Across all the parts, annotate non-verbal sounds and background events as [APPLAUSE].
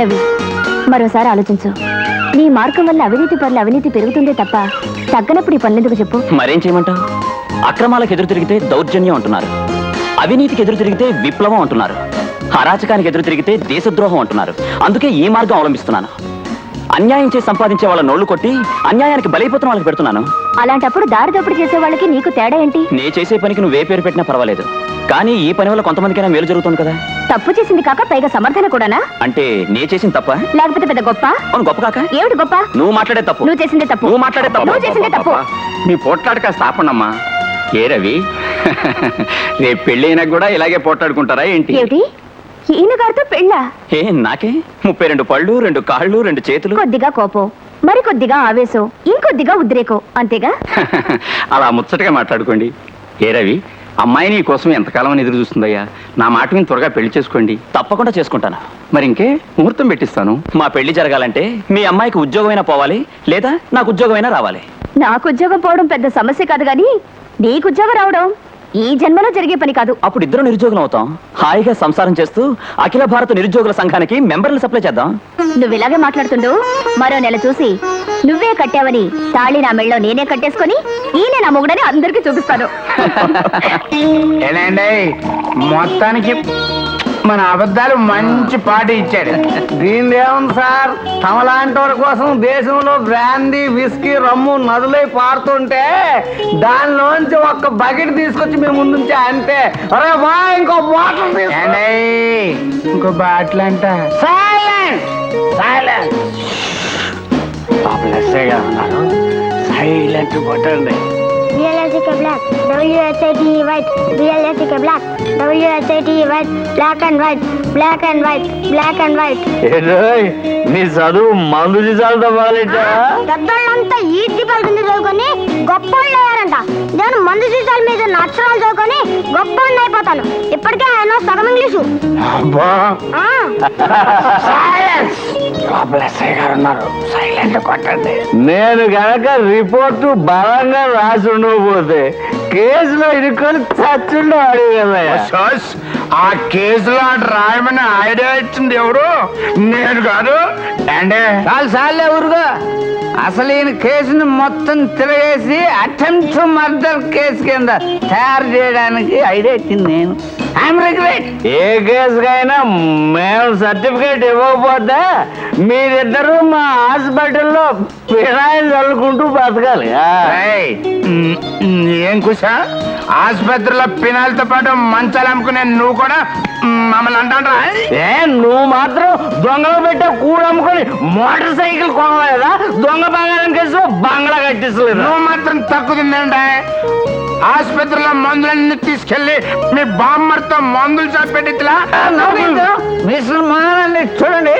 రవి మరోసారి ఆలోచించు. నీ మార్గం వల్ల అవినీతి పనుల అవినీతి పెరుగుతుందే తప్ప తగ్గనప్పుడు ఈ పనులెందుకు చెప్పు? మరేం చేయమంటావు? అక్రమాలకు ఎదురు తిరిగితే దౌర్జన్యం అంటున్నారు. అవినీతికి ఎదురు తిరిగితే విప్లవం అంటున్నారు. అరాచకానికి ఎదురు తిరిగితే దేశద్రోహం అంటున్నారు. అందుకే ఈ మార్గం అవలంబిస్తున్నాను. అన్యాయం చేసి సంపాదించే వాళ్ళ నోళ్ళు కొట్టి అన్యాయానికి బలైపోతున్న వాళ్ళకి పెడుతున్నాను. అలాంటప్పుడు దారి దోపిడీ చేసే వాళ్ళకి నీకు తేడా ఏంటి? నే చేసే పనికి నువ్వే పేరు పెట్టినా పర్వాలేదు. కానీ ఈ పని వల్ల కొంతమందికైనా మేలు జరుగుతుంది కదా? తప్పు చేసింది కాక పైగా సమర్థన కూడానా? అంటే నే చేసిన తప్ప? లేకపోతే పెద్ద గొప్ప? అవును గొప్ప కాక? ఏమిటి గొప్ప? నువ్వు మాట్లాడే తప్పు. నువ్వు చేసిందే తప్పు. నువ్వు మాట్లాడే తప్పు. నువ్వు చేసిందే తప్పు. మీ పోట్లాడు కాస్త ఆపండమ్మా ఏ రవి? [LAUGHS] రేపు పెళ్ళైనా కూడా ఇలాగే పోట్లాడుకుంటారా ఏంటి? ఈయన గారితో పెళ్ళా? ఏ నాకే? ముప్పై రెండు పళ్ళు రెండు కాళ్ళు రెండు చేతులు. కొద్దిగా కోపం మరి కొద్దిగా ఆవేశం ఇంకొద్దిగా ఉద్రేకం అంతేగా? [LAUGHS] అలా ముచ్చటగా మాట్లాడుకోండి. ఏ రవి అమ్మాయి నీ కోసం ఎంతకాలం అని ఎదురు చూస్తుందయ్యా నా మాట మీద త్వరగా పెళ్ళి చేసుకోండి. తప్పకుండా చేసుకుంటాను. మరి ఇంకే ముహూర్తం పెట్టిస్తాను. మా పెళ్ళి జరగాలంటే మీ అమ్మాయికి ఉద్యోగమైనా పోవాలి లేదా నాకు ఉద్యోగమైనా రావాలి. నాకు ఉద్యోగం పోవడం పెద్ద సమస్య కాదు గాని నీకు ఉద్యోగం రావడం ఈ జన్మలో జరిగే పని కాదు. అప్పుడు ఇద్దరు నిరుద్యోగులు అవుతాం. హాయిగా సంసారం చేస్తూ అఖిల భారత నిరుద్యోగుల సంఘానికి మెంబర్లు సప్లై చేద్దాం. నువ్వు ఇలాగే మాట్లాడుతుండు మరో నెల చూసి నువ్వే కట్టావని తాళి నా మెళ్ళలో నేనే కట్టేసుకొని ఈయన నా మొగుడని అందరికీ చూపిస్తాను. మొత్తానికి మన అబద్ధాలు మంచి పాట ఇచ్చాడు. దీని ఏముంది సార్? తమలాంటి వారి కోసం దేశంలో బ్రాందీ విస్కీ రమ్ము నదులై పారుతుంటే దానిలోంచి ఒక్క బకెట్ తీసుకొచ్చి మేము ముందుంచా అంతే. అరే బా ఇంకో బాటిల్ ఇంకో బాటిల్ అంట. సైలెంట్! సైలెంట్! సైలెంట్ కొట్టండి Black, WSIT white, VLSIK black, WSIT white, black and white, black and white, black and white. ఏంటోయ్, నీ చదువు మందు పెద్దోళ్ళంతా ఈ దీపాల కింద చదువుకొని గొప్ప అయ్యారంట నేను మందు సీసాల మీద అక్షరాలు చదువుకొని గొప్ప అయిపోతాను. ఇప్పటికే ఆయన సగం ఇంగ్లీషు. అబ్బా. ఆ, లోపల ఎస్ఐ గారు ఉన్నారు. సైలెంట్ కొట్టండి. నేను గనక రిపోర్టు బలంగా రాసి ఉండకపోతే కేసులో ఇరుక్కొని చచ్చుండేవాడు ఆ కేసులో రాయమని ఐడియా ఇచ్చింది ఎవరు? నేను కాదు. అంటే? చాలు చాలే ఊరుగా అసలు ఈయన కేసుని మొత్తం తిరగేసి అటెంప్ట్ మర్డర్ కేసు కింద తయారు చేయడానికి ఐడియా ఇచ్చింది నేను. ఐఎమ్ రిగ్రెట్ ఏ కేసుకైనా మేము సర్టిఫికేట్ ఇవ్వకపోతే మీరిద్దరూ మా హాస్పిటల్లో పిరాయి చల్లుకుంటూ బతకాలి. ఏం కుషా ఆసుపత్రిలో పినాలతో పాటు మంచాలు అమ్ముకునే నువ్వు కూడా మమ్మల్ని అంటారా ఏ నువ్వు మాత్రం దొంగలు పెట్టే కూర అమ్ముకొని మోటార్ సైకిల్ కొనలేదా? దొంగ బంగారం కేసు బంగ్లా కట్టిస్తలేదు? నువ్వు మాత్రం తక్కువ తిందంటే ఆసుపత్రిలో మందులన్నీ తీసుకెళ్ళి మీ బామ్మర్తో మందులు చాపెట్టిలా మిస్టర్ చూడండి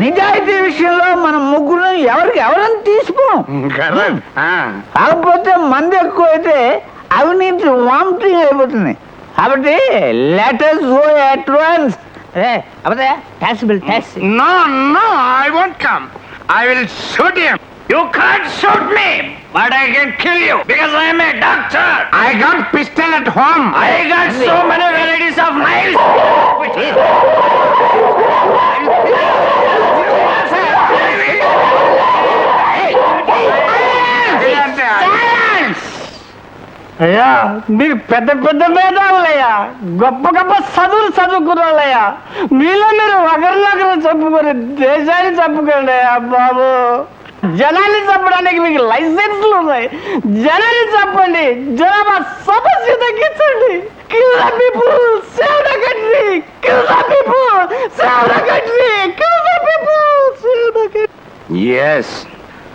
నిజాయితీ విషయంలో మన ముగ్గురు ఎవరికి ఎవరైనా తీసుకోం. కాకపోతే మంది ఎక్కువ అయితే అవినీతి వామిటింగ్ అయిపోతుంది. కాబట్టి letters go at once అబదే tax bill tax No, no, I won't come. I will shoot him. You can't shoot me, but I can kill you because I am a doctor. I got pistol at home. I got so many varieties of knives. అయ్యా మీరు పెద్ద పెద్ద మేధావులయ్యా గొప్ప గొప్ప చదువులు చదువుకున్నాళ్ళయ్యా మీలో మీరు ఒకరినొకరు చెప్పుకొని దేశాన్ని చెప్పుకోండి అయ్యా బాబు. జనాన్ని చెప్పడానికి మీకు లైసెన్స్లు ఉన్నాయి. జనాన్ని చెప్పండి జనాభా సమస్య తగ్గించండి. Kill people save the country kill Kill the people, save the country. Kill the people, save the. Yes,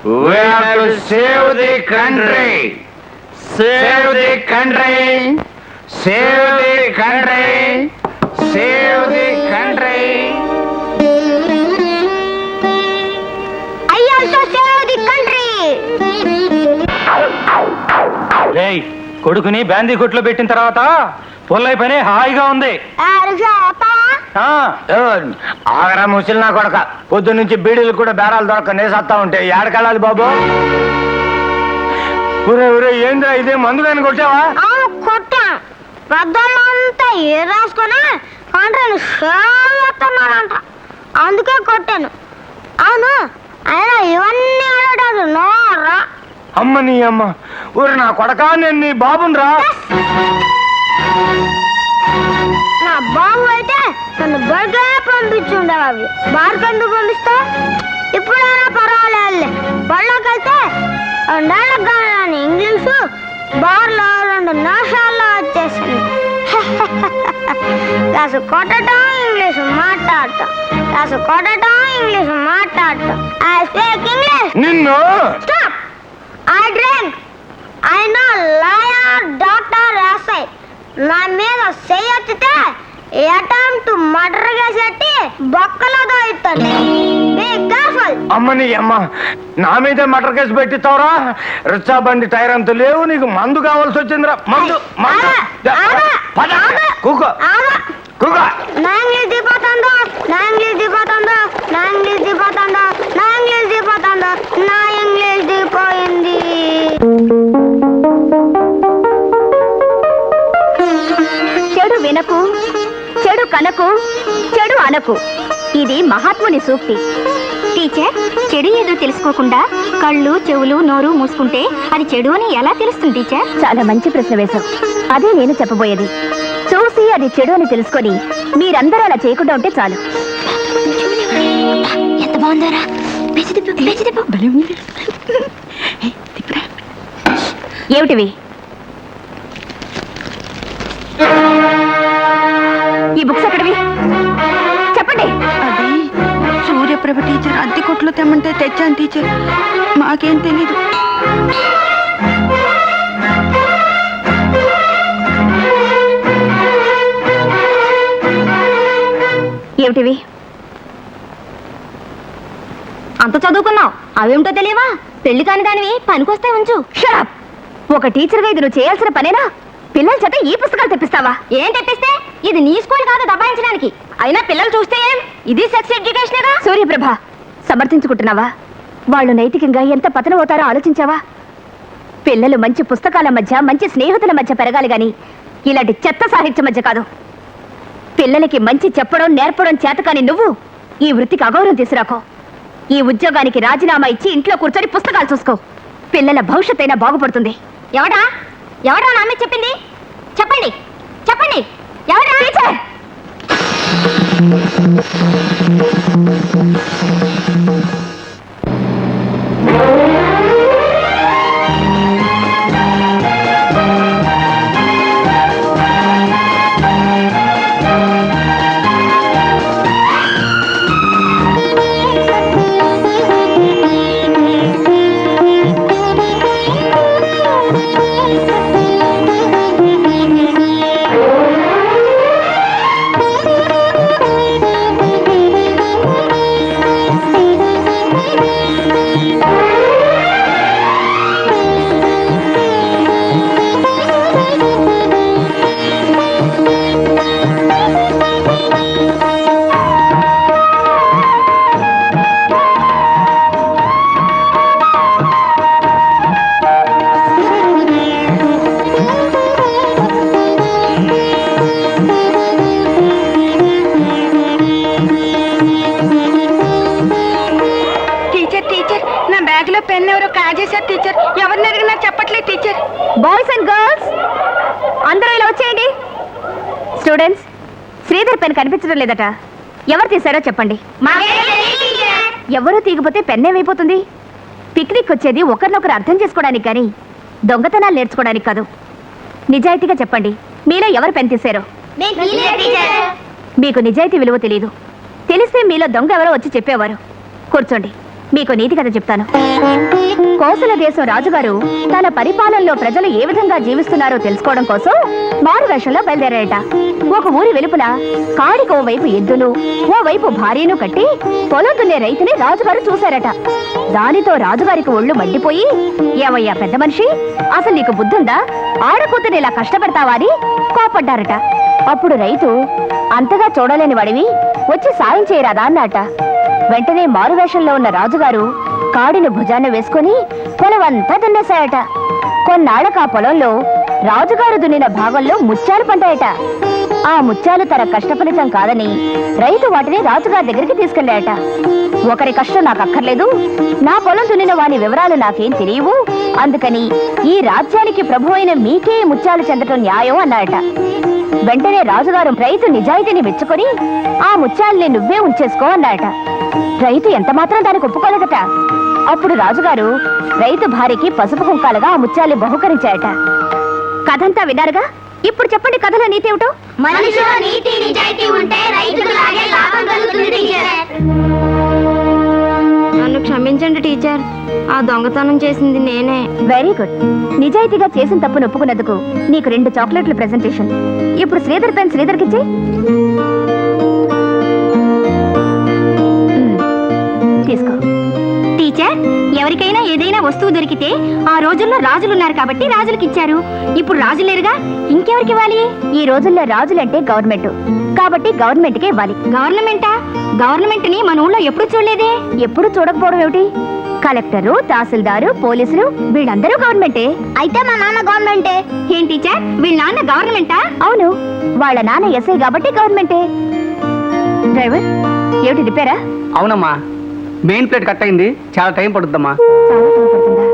we have to save the country. Save the country. Save the country. రేయ్ కొడుకుని బ్యాందీ కొట్లో పెట్టిన తర్వాత పొల్లై పని హాయిగా ఉంది? ఆగరా ముసలి నా కొడక పొద్దు నుంచి బీడీలు కూడా బేరాలు దొరక నేసత్తా ఉంటే ఏడకెళ్ళాలి బాబు ఊరే ఊరే ఏంద్రా ఇదే మందు కానీ కొట్టావా? అవును కొట్టాం. పెద్దోళ్ళంతా ఏ రాసుకొని కంట్రీని సేవ్ చేస్తున్నారంట అందుకే కొట్టాను. అవును అయినా ఇవన్నీ ఆడటాడు నోరా? అమ్మ నీ అమ్మ. ఊరి నా కొడకా నేను నీ బాబుని రా నా బాబు అయితే నన్ను బడికే పంపించుండేవి బార్కి ఎందుకు పంపిస్తా ఇప్పుడైనా పర్వాలేదు బళ్ళకి కానీ ఇంగ్లీషు బార్లో రెండు నిమిషాల్లో వచ్చేసింది. [LAUGHS] కాసు కొట్టడం ఇంగ్లీష్ మాట్లాడటం. కాసు కొట్టడం ఇంగ్లీష్ మాట్లాడటం. I speak English. నిన్ను? Stop. I drink. I know lawyer doctor SI నా మీద చెయ్యొచ్చితే అటెంప్ట్ మర్డర్ చేసేటి బొక్కలో బీ కేర్ఫుల్ అమ్మ నీ అమ్మ నా మీద మటర్ కేసు పెట్టిస్తావురా? రిచ్చా బండి టైర్ అంత లేవు నీకు మందు కావాల్సి వచ్చిందిరా. మందు మందు. ఆగా, ఆగా, పద. ఆగా. కూకో. ఆగా. కూకో. నా ఇంగ్లీష్ దిగిపోతుందో నా ఇంగ్లీష్ దిగిపోతుందో నా ఇంగ్లీష్ దిగిపోతుందో నా ఇంగ్లీష్ దిగిపోతుందో నా ఇంగ్లీష్ దిగిపోయింది. చెడు వినకు కనకు చెడు అనకు. ఇది మహాత్ముని సూక్తి. టీచర్ చెడు ఏదో తెలుసుకోకుండా కళ్ళు చెవులు నోరు మూసుకుంటే అది చెడు అని ఎలా తెలుస్తుంది టీచర్? చాలా మంచి ప్రశ్న వేశావు. అదే నేను చెప్పబోయేది. చూసి అది చెడు అని తెలుసుకొని మీరందరూ అలా చేయకుండా ఉంటే చాలు. ఎంత బాగుందారా? ఏమిటివి? బుక్స్ ఎక్కడివి? చెప్పండి. అది సూర్యప్రభ టీచర్ అద్దె కొట్లో తెమ్మంటే తెచ్చాను టీచర్ మాకేం తెలీదు. ఏమిటివి? అంత చదువుకున్నావు. అవేమిటో తెలియవా? పెళ్ళి కాని దానివి పనికొస్తే ఉంచు. షడప్ ఒక టీచర్గా ఇది నువ్వు చేయాల్సిన పనేనా? పిల్లల చేత ఈ పుస్తకాలు తెప్పిస్తావా? ఏం తెప్పిస్తే? ఇది నీ స్కూల్ కాదు దబాయించడానికి. అయినా పిల్లలు చూస్తే ఏం? ఇది సెక్స్ ఎడ్యుకేషనేగా సూర్యప్రభ సమర్థించుకుంటున్నావా? వాళ్ళు నైతికంగా ఎంత పతనం అవుతారో ఆలోచించావా? పిల్లలు మంచి పుస్తకాల మధ్య మంచి స్నేహితుల మధ్య పెరగాలి గాని ఇలాంటి చెత్త సాహిత్యం మధ్య కాదు. పిల్లలకి మంచి చెప్పడం నేర్పడం చేతకాని నువ్వు ఈ వృత్తికి అగౌరవం తీసుకురాకో. ఈ ఉద్యోగానికి రాజీనామా ఇచ్చి ఇంట్లో కూర్చొని పుస్తకాలు చూసుకో. పిల్లల భవిష్యత్ అయినా బాగుపడుతుంది. ఎవడా? ఎవడా నా మీద చెప్పింది? చెప్పండి. చెప్పండి. ఎవడా టీచర్ స్టూడెంట్స్ శ్రీధర్ పెన్ కనిపించడం లేదట. ఎవరు తీశారో చెప్పండి. ఎవరూ తీగపోతే పెన్ ఏమైపోతుంది? పిక్నిక్ వచ్చేది ఒకరినొకరు అర్థం చేసుకోవడానికి కానీ దొంగతనాలు నేర్చుకోవడానికి కాదు. నిజాయితీగా చెప్పండి మీలో ఎవరు పెన్ తీశారో? మీకు నిజాయితీ విలువ తెలియదు తెలిస్తే మీలో దొంగ ఎవరో వచ్చి చెప్పేవారు. కూర్చోండి. మీకు నీతి కథ చెప్తాను. కోసల దేశం రాజుగారు తన పరిపాలనలో ప్రజలు ఏ విధంగా జీవిస్తున్నారో తెలుసుకోవడం కోసం మారు వేషంలో బయలుదేరారట. ఒక ఊరి వెలుపుల కాడికి ఓ వైపు ఎద్దును ఓ వైపు భార్యను కట్టి పొలం దున్నే రైతుని రాజుగారు చూశారట. దానితో రాజుగారికి ఒళ్ళు మండిపోయి ఏమయ్యా పెద్ద మనిషి అసలు నీకు బుద్ధుందా? ఆడకూతురు ఇలా కష్టపెడతావా అని కోపడ్డారట అప్పుడు రైతు అంతగా చూడలేని వాడివి వచ్చి సాయం చేయరాదా? అన్నట వెంటనే మారువేషంలో ఉన్న రాజుగారు కాడిని భుజాన వేసుకుని పొలమంతా దున్నేశాయట. కొన్నాళ్ళకు ఆ పొలంలో రాజుగారు దున్నిన భాగంలో ముత్యాలు పంటాయట ఆ ముత్యాలు తన కష్టఫలితం కాదని రైతు వాటిని రాజుగారి దగ్గరికి తీసుకెళ్ళాయట. ఒకరి కష్టం నాకు అక్కర్లేదు. నా పొలం దున్నిన వాని వివరాలు నాకేం తెలియవు. అందుకని ఈ రాజ్యానికి ప్రభు అయిన మీకే ముత్యాలు చెందటం న్యాయం అన్నాయట. వెంటనే రాజుగారు రైతు నిజాయితీని మెచ్చుకొని ఆ ముత్యాల్ని నువ్వే ఉంచేసుకో అన్నాడట రైతు ఎంత మాత్రం దానికి ఒప్పుకోలేదట. అప్పుడు రాజుగారు రైతు భార్యకి పసుపు కుంకాలుగా ఆ ముత్యాల్ని బహుకరించాయట కథంతా విన్నారుగా? ఇప్పుడు చెప్పండి కథలో నీతి ఏమిటో? మనిషిలో నీతి నిజాయితీ ఉంటే రైతుకు లాగే లాభం కలుగుతుంది క్షమించండి టీచర్. ఆ దొంగతనం చేసింది నేనే. Very good. నిజాయితీగా చేసిన తప్పును ఒప్పుకున్నందుకు నీకు రెండు చాక్లెట్ల ప్రెజెంటేషన్. ఇప్పుడు శ్రీధర్ పెన్ శ్రీధర్కి ఇచ్చి తీసుకో. టీచర్ ఎవరికైనా ఏదైనా వస్తువు దొరికితే ఆ రోజుల్లో రాజులున్నారు కాబట్టి రాజులకు ఇచ్చారు. ఇప్పుడు రాజులు లేరుగా? ఇంకెవరికి ఇవ్వాలి? ఈ రోజుల్లో రాజులంటే గవర్నమెంట్. కాబట్టి గవర్నమెంట్ కే ఇవ్వాలి. గవర్నమెంటా? గవర్నమెంట్ని మన ఊళ్ళో ఎప్పుడు చూడలేదే? ఎప్పుడు చూడకపోవడం ఏమిటి? కలెక్టరు తహసీల్దారు పోలీసులు వీళ్ళందరూ గవర్నమెంటే. అయితే మా నాన్న గవర్నమెంటే. ఏం టీచర్? వీళ్ళ నాన్న గవర్నమెంటా? అవును. వాళ్ళ నాన్న ఎస్ఐ కాబట్టి గవర్నమెంటే. డ్రైవర్ ఏమిటి రిపేరా? అవునమ్మా. మెయిన్ ప్లేట్ కట్ అయింది. చాలా టైం పడుద్దమ్మా. చాలా టైం పడుతుందా?